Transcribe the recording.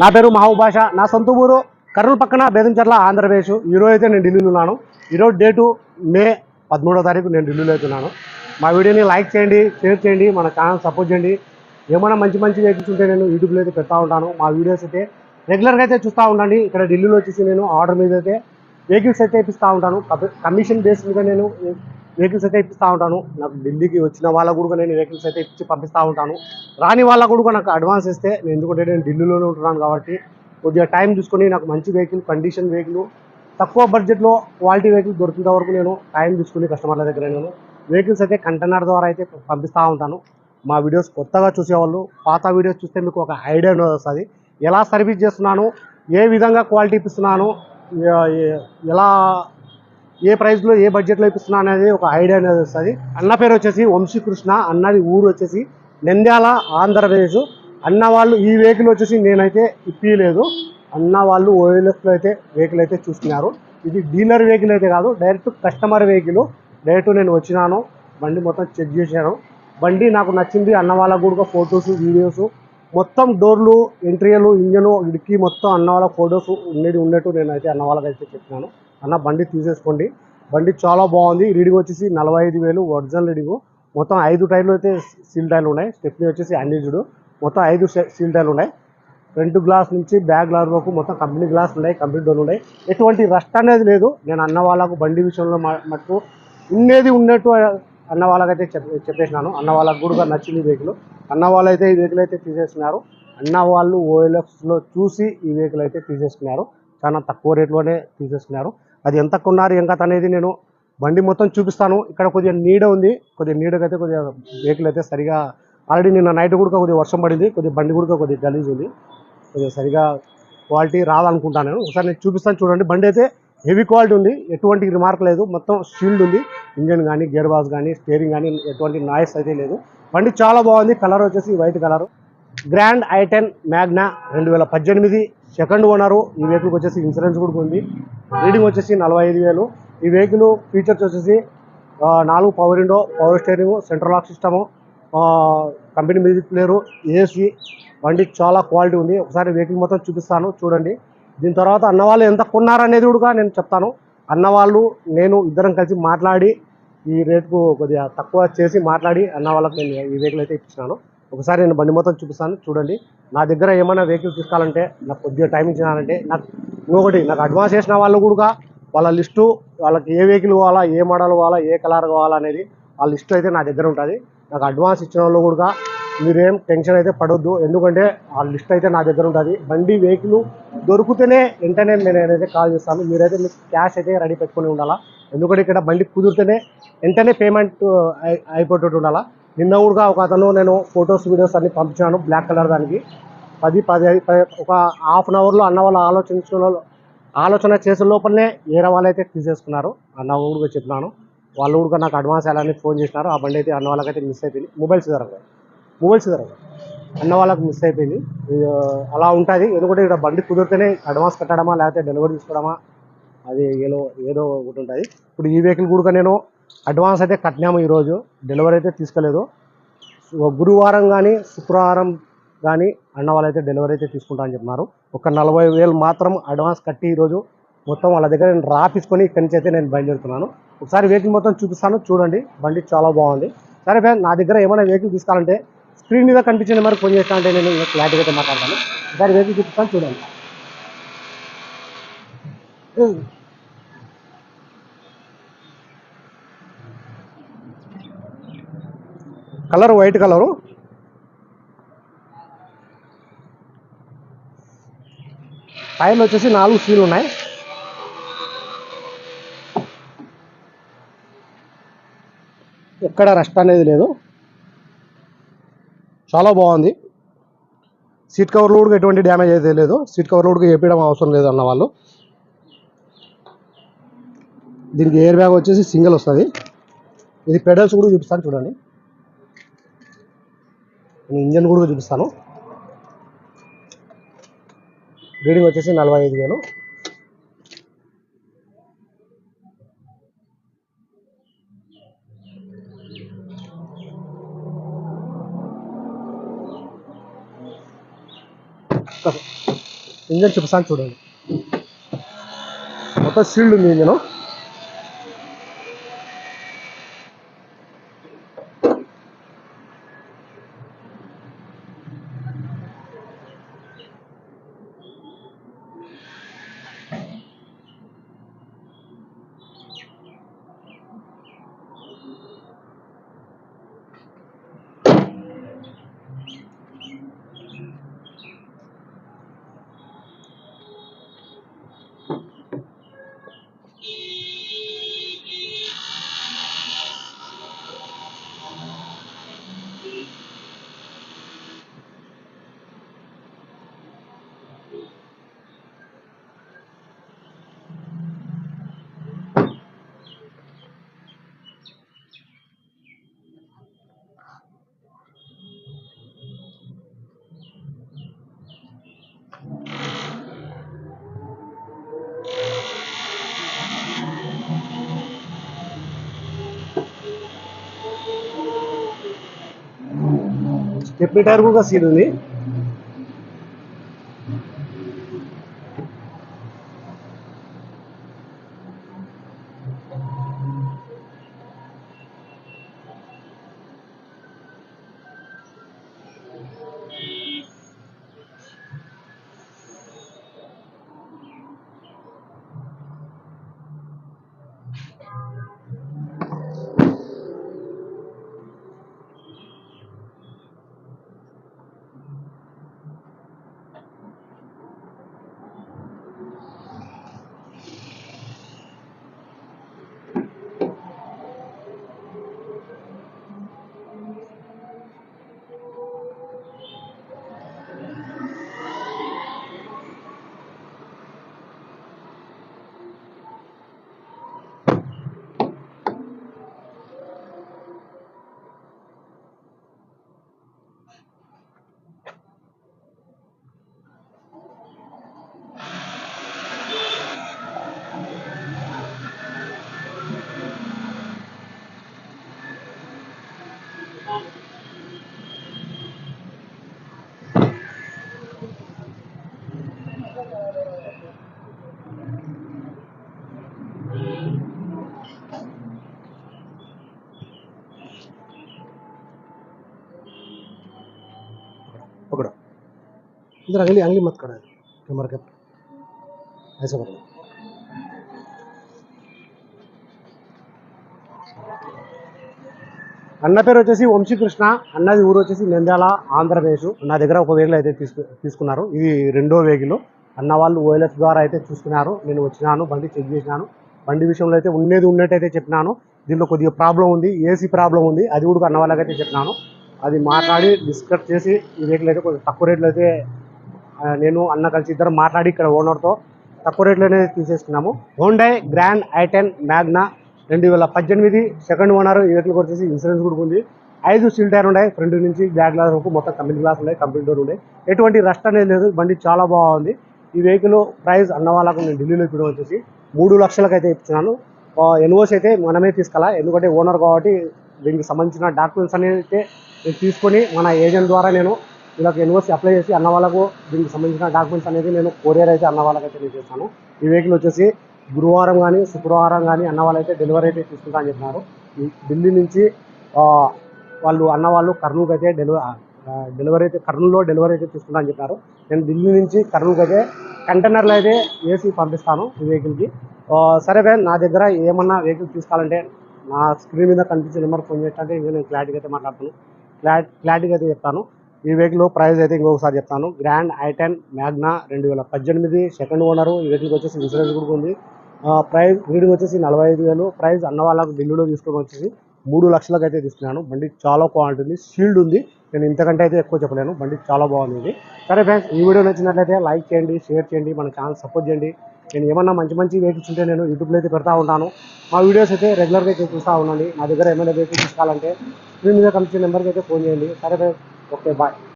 నా పేరు మహబూబ్ భాష నా సొంత ఊరు కర్నూలు పక్కన బేదంచర్ల ఆంధ్రప్రదేశ్. ఈరోజు అయితే నేను ఢిల్లీలో ఉన్నాను. ఈరోజు డేటు మే పదమూడో తారీఖు నేను ఢిల్లీలో అయితే ఉన్నాను. మా వీడియోని లైక్ చేయండి షేర్ చేయండి మన ఛానల్ సపోర్ట్ చేయండి. ఏమైనా మంచి మంచి వెహికల్స్ ఉంటే నేను యూట్యూబ్లో అయితే పెడతా ఉంటాను. మా వీడియోస్ అయితే రెగ్యులర్గా అయితే చూస్తూ ఉండండి. ఇక్కడ ఢిల్లీలో వచ్చేసి నేను ఆర్డర్ మీద అయితే వెహికల్స్ అయితే ఇప్పిస్తూ ఉంటాను. కమిషన్ బేస్ మీద నేను వెహికల్స్ అయితే ఇప్పిస్తూ ఉంటాను. నాకు ఢిల్లీకి వచ్చిన వాళ్ళకు కూడా నేను వెహికల్స్ అయితే ఇచ్చి పంపిస్తూ ఉంటాను. రాని వాళ్ళకు కూడా నాకు అడ్వాన్స్ ఇస్తే నేను ఎందుకంటే నేను ఢిల్లీలోనే ఉంటున్నాను కాబట్టి కొద్దిగా టైం చూసుకొని నాకు మంచి వెహికల్ కండిషన్ వెహికల్ తక్కువ బడ్జెట్లో క్వాలిటీ వెహికల్ దొరికినంత వరకు నేను టైం తీసుకుని కస్టమర్ల దగ్గర నేను వెహికల్స్ అయితే కంటైనర్ ద్వారా అయితే పంపిస్తూ ఉంటాను. మా వీడియోస్ కొత్తగా చూసేవాళ్ళు పాత వీడియోస్ చూస్తే మీకు ఒక ఐడియా వస్తుంది. ఎలా సర్వీస్ చేస్తున్నాను ఏ విధంగా క్వాలిటీ ఇప్పిస్తున్నాను ఎలా ఏ ప్రైస్లో ఏ బడ్జెట్లో ఇప్పిస్తున్నా అనేది ఒక ఐడియా అనేది వస్తుంది. అన్న పేరు వచ్చేసి వంశీకృష్ణ అన్నది ఊరు వచ్చేసి నంద్యాల ఆంధ్రప్రదేశ్. అన్న వాళ్ళు ఈ వెహికల్ వచ్చేసి నేనైతే ఇప్పియలేదు. అన్న వాళ్ళు ఓఎల్ఎఫ్లో అయితే వెహికల్ అయితే చూస్తున్నారు. ఇది డీలర్ వెహికల్ అయితే కాదు డైరెక్ట్ కస్టమర్ వెహికల్ డైరెక్ట్ నేను వచ్చినాను బండి మొత్తం చెక్ చేశాను. బండి నాకు నచ్చింది అన్న వాళ్ళ కూడా ఫొటోస్ వీడియోస్ మొత్తం డోర్లు ఎంట్రీలు ఇంజను ఇడికి మొత్తం అన్న వాళ్ళ ఫొటోస్ ఉండేది ఉన్నట్టు నేనైతే అన్న వాళ్ళకైతే అయితే చెప్పినాను. అన్న బండి తీసేసుకోండి. బండి చాలా బాగుంది. రీడింగ్ వచ్చేసి నలభై ఐదు వేలు ఒరిజినల్ రీడింగ్. మొత్తం ఐదు టైర్లు అయితే సీల్ టైర్లు ఉన్నాయి. స్టెప్నీ వచ్చేసి అన్యూజ్డ్ మొత్తం ఐదు సీల్ టైర్లు ఉన్నాయి. ఫ్రంట్ గ్లాస్ నుంచి బ్యాక్ గ్లాస్ వరకు మొత్తం కంపెనీ గ్లాస్ ఉన్నాయి కంపెనీ డోర్లు ఉన్నాయి. ఎటువంటి రస్ట్ అనేది లేదు. నేను అన్న వాళ్ళకు బండి విషయంలో మట్టు మటుకు ఉన్నట్టు అన్న వాళ్ళకైతే చెప్పే చెప్పేసినాను. అన్న వాళ్ళకు కూడా నచ్చింది వెహికల్ అన్న వాళ్ళు అయితే ఈ వెహికల్ అయితే తీసేస్తున్నారు అన్న వాళ్ళు ఓఎల్ఎఫ్స్లో చూసి ఈ వెహికల్ అయితే తీసేసుకున్నారు చాలా తక్కువ రేట్లోనే తీసేసుకున్నారు అది ఎంత కొన్నారు ఎంకత అనేది నేను బండి మొత్తం చూపిస్తాను. ఇక్కడ కొద్దిగా నీడ ఉంది. కొద్దిగా నీడకైతే కొద్దిగా వెహికల్ అయితే సరిగా ఆల్రెడీ నిన్న నైట్ కూడా కొద్దిగా వర్షం పడింది. కొద్దిగా బండి కూడా కొద్దిగా గలీజ్ ఉంది. కొద్దిగా సరిగా క్వాలిటీ రాదనుకుంటాను నేను. ఒకసారి నేను చూపిస్తాను చూడండి. బండి అయితే హెవీ క్వాలిటీ ఉంది. ఎటువంటి రిమార్క్ లేదు. మొత్తం షీల్డ్ ఉంది. ఇంజన్ కానీ గేర్ బాక్స్ కానీ స్టీరింగ్ కానీ ఎటువంటి నాయిస్ అయితే లేదు. బండి చాలా బాగుంది. కలర్ వచ్చేసి white colour grand i ten Magna రెండు వేల పద్దెనిమిది సెకండ్ ఓనరు. ఈ వెహికల్కి వచ్చేసి ఇన్సూరెన్స్ కూడా ఉంది. రీడింగ్ వచ్చేసి నలభై ఐదు వేలు. ఈ వెహికల్ ఫీచర్స్ వచ్చేసి నాలుగు power window power steering central lock system company music player AC బండి చాలా క్వాలిటీ ఉంది. ఒకసారి వెహికల్ మొత్తం చూపిస్తాను చూడండి. దీని తర్వాత అన్న వాళ్ళు ఎంత కొన్నారనేది కూడా నేను చెప్తాను. అన్న వాళ్ళు నేను ఇద్దరం కలిసి మాట్లాడి ఈ రేటుకు కొద్దిగా తక్కువ చేసి మాట్లాడి అన్న వాళ్ళకి నేను ఈ వెహికల్ అయితే ఇప్పించినాను ఒకసారి నేను బండి మొత్తం చూపిస్తాను చూడండి. నా దగ్గర ఏమైనా వెహికల్ తీసుకోవాలంటే నాకు కొద్దిగా టైం ఇచ్చినారంటే నాకు ఇంకొకటి నాకు అడ్వాన్స్ చేసిన వాళ్ళు కూడా వాళ్ళ లిస్టు వాళ్ళకి ఏ వెహికల్ కావాలా ఏ మోడల్ కావాలా ఏ కలర్ కావాలా అనేది ఆ లిస్ట్ అయితే నా దగ్గర ఉంటుంది. నాకు అడ్వాన్స్ ఇచ్చిన వాళ్ళు కూడా మీరేం టెన్షన్ అయితే పడొద్దు. ఎందుకంటే ఆ లిస్ట్ అయితే నా దగ్గర ఉంటుంది. బండి వెహికల్ దొరికితేనే వెంటనే నేను నేనైతే కాల్ చేస్తాను మీరైతే మీకు క్యాష్ అయితే రెడీ పెట్టుకొని ఉండాలా. ఎందుకంటే ఇక్కడ బండి కుదిరితేనే వెంటనే పేమెంట్ అయిపోయేటట్టు ఉండాలా. నిన్న కూడా ఒక అతను నేను ఫొటోస్ వీడియోస్ అన్ని పంపించాను బ్లాక్ కలర్ దానికి. పది పది పది- ఒక హాఫ్ అన్ అవర్లో అన్న వాళ్ళు ఆలోచించిన ఆలోచన చేసే లోపలనే వేరే వాళ్ళు అయితే తీసేసుకున్నారు. అన్న ఊరుగా చెప్పినాను. వాళ్ళు ఊరుగా నాకు అడ్వాన్స్ వెళ్ళాలని ఫోన్ చేసినారు. ఆ బండి అయితే అన్న వాళ్ళకైతే మిస్ అయిపోయింది. మొబైల్స్ దొరకదు మొబైల్స్ దొరకదు అన్న వాళ్ళకి మిస్ అయిపోయింది. అలా ఉంటుంది. ఎందుకంటే ఇక్కడ బండి కుదిరితేనే అడ్వాన్స్ కట్టడమా లేకపోతే డెలివరీ తీసుకోవడమా అది ఏదో ఏదో ఒకటి ఉంటుంది. ఇప్పుడు ఈ వెహికల్ కూడా నేను అడ్వాన్స్ అయితే కట్టినాము ఈరోజు. డెలివరీ అయితే తీసుకోలేదు. గురువారం కానీ శుక్రవారం కానీ అన్న వాళ్ళైతే డెలివరీ అయితే తీసుకుంటా అని చెప్పినారు. ఒక నలభై వేలు మాత్రం అడ్వాన్స్ కట్టి ఈరోజు మొత్తం వాళ్ళ దగ్గర నేను రాపించుకొని ఇక్కడి నుంచి అయితే నేను బయలుదేరుతున్నాను. ఒకసారి వెహికల్ మొత్తం చూపిస్తాను చూడండి. బండి చాలా బాగుంది. సరే ఫ్యాన్ నా దగ్గర ఏమైనా వెహికల్ తీసుకోవాలంటే స్క్రీన్ మీద కనిపించిన మరి ఫోన్ చేస్తా అంటే నేను క్లారిటీగా అయితే మాట్లాడతాను. ఒకసారి వెహికల్ చూపిస్తాను చూడండి. Colour white colour? పైన వచ్చేసి నాలుగు సీలు ఉన్నాయి. ఎక్కడ రెస్ట్ అనేది లేదు. చాలా బాగుంది. సీట్ కవర్లు కూడా ఎటువంటి డ్యామేజ్ అయితే లేదు. సీట్ కవర్లు కూడా చెప్పడం అవసరం లేదు అన్న వాళ్ళు. దీనికి ఎయిర్ బ్యాగ్ వచ్చేసి సింగిల్ వస్తుంది. ఇది పెడల్స్ కూడా చూపిస్తాను చూడండి. నేను ఇంజన్ కూడా చూపిస్తాను. రీడింగ్ వచ్చేసి నలభై ఐదు వేలు. ఇంజన్ చూపిస్తాను చూడండి. మొత్తం సీల్డ్ ఉంది ఇంజను. స్టెప్నీ టైర్ కూడా సీల్ ఉంది इधर अगली अंगली मत करो कैमरा के ऐसा पकड़ो అన్న పేరు వచ్చేసి వంశీకృష్ణ అన్నది ఊరు వచ్చేసి నంద్యాల ఆంధ్రప్రదేశ్ నా దగ్గర ఒక వెహికల్ అయితే తీసుకు తీసుకున్నారు ఇది రెండో వెహికల్ అన్న వాళ్ళు ఓఎల్ఎఫ్ ద్వారా అయితే చూసుకున్నారు నేను వచ్చినాను బండి చెక్ చేసినాను బండి విషయంలో అయితే ఉండేది ఉన్నట్టయితే చెప్పినాను దీంట్లో కొద్దిగా ప్రాబ్లం ఉంది ఏసీ ప్రాబ్లం ఉంది అది కూడా అన్న వాళ్ళకైతే చెప్పినాను అది మాట్లాడి డిస్కస్ చేసి ఈ వెహికల్ అయితే కొంచెం తక్కువ రేట్లో అయితే ఆ, నేను అన్న కలిసి ఇద్దరు మాట్లాడి ఇక్కడ ఓనర్తో తక్కువ రేట్లోనే తీసేసుకున్నాము. Hyundai Grand i ten Magna రెండు వేల పద్దెనిమిది సెకండ్ ఓనర్ ఈ వెహికల్ వచ్చేసి ఇన్సూరెన్స్ కూడా ఉంది. ఐదు సీల్ టైర్ ఉన్నాయి ఫ్రంట్ నుంచి బ్యాక్ గ్లాస్ వరకు మొత్తం కంపెనీ గ్లాస్ ఉన్నాయి కంపెనీ డోర్ ఉన్నాయి. ఎటువంటి రస్ట్ అనేది లేదు బండి చాలా బాగుంది. ఈ వెహికల్ ప్రైస్ అన్న వాళ్ళకు నేను ఢిల్లీలో ఇప్పుడు వచ్చేసి మూడు లక్షలకు అయితే ఇచ్చినాను ఎన్ఓసి అయితే మనమే తీసుకెళ్ళా ఎందుకంటే ఓనర్ కాబట్టి దీనికి సంబంధించిన డాక్యుమెంట్స్ అనేది అయితే నేను తీసుకొని మన ఏజెంట్ ద్వారా నేను వీళ్ళకి ఎన్ఓసి అప్లై చేసి అన్న వాళ్ళకు దీనికి సంబంధించిన డాక్యుమెంట్స్ అనేది నేను కొరియర్ అయితే అన్న వాళ్ళకైతే నేను చేస్తాను ఈ వెహికల్ వచ్చేసి గురువారం కానీ శుక్రవారం కానీ అన్న వాళ్ళైతే డెలివరీ అయితే తీసుకుంటా అని చెప్పినారు. ఈ ఢిల్లీ నుంచి వాళ్ళు అన్న వాళ్ళు కర్నూలుకి అయితే డెలివరీ డెలివరీ అయితే కర్నూలులో డెలివరీ అయితే తీసుకుంటా అని చెప్పారు నేను ఢిల్లీ నుంచి కర్నూలుకి అయితే కంటైనర్లు అయితే వేసి పంపిస్తాను ఈ వెహికల్కి. సరే నా దగ్గర ఏమన్నా వెహికల్ తీసుకోవాలంటే నా స్క్రీన్ మీద కనిపించే నెంబర్ ఫోన్ చేయటంటే ఇంకా నేను క్లారిటీగా అయితే మాట్లాడతాను. క్లారి క్లారిటీగా అయితే చెప్తాను. ఈ వెహికల్ ప్రైస్ అయితే ఇంకొకసారి చెప్తాను. గ్రాండ్ ఐటెన్ మ్యాగ్నా రెండు వేల పద్దెనిమిది సెకండ్ ఓనరు ఈ వెహికల్కి వచ్చేసి ఇన్సూరెన్స్ కూడా ఉంది. ప్రైజ్ ప్రైస్ రీడింగ్ వచ్చేసి నలభై ఐదు వేలు. ప్రైస్ అన్న వాళ్ళకు ఢిల్లీలో తీసుకొని వచ్చేసి మూడు లక్షలకు అయితే తీసుకున్నాను. బండి చాలా క్వాలిటీ ఉంది. షీల్డ్ ఉంది. నేను ఇంతకంటే అయితే ఎక్కువ చెప్పలేను. బండి చాలా బాగుంది సరే ఫ్రెండ్స్ ఈ వీడియో నచ్చినట్లయితే లైక్ చేయండి షేర్ చేయండి మన ఛానల్ సపోర్ట్ చేయండి. నేను ఏమన్నా మంచి మంచి వెహికల్స్ ఉంటే నేను యూట్యూబ్లో అయితే పెడతా ఉంటాను. మా వీడియోస్ అయితే రెగ్యులర్గా అయితే చూస్తూ ఉండండి. నా దగ్గర ఏమైనా వెహికల్స్ తీసుకోవాలంటే స్క్రీన్ మీద కలిసి నెంబర్కి అయితే ఫోన్ చేయండి. సరే ఓకే బాయ్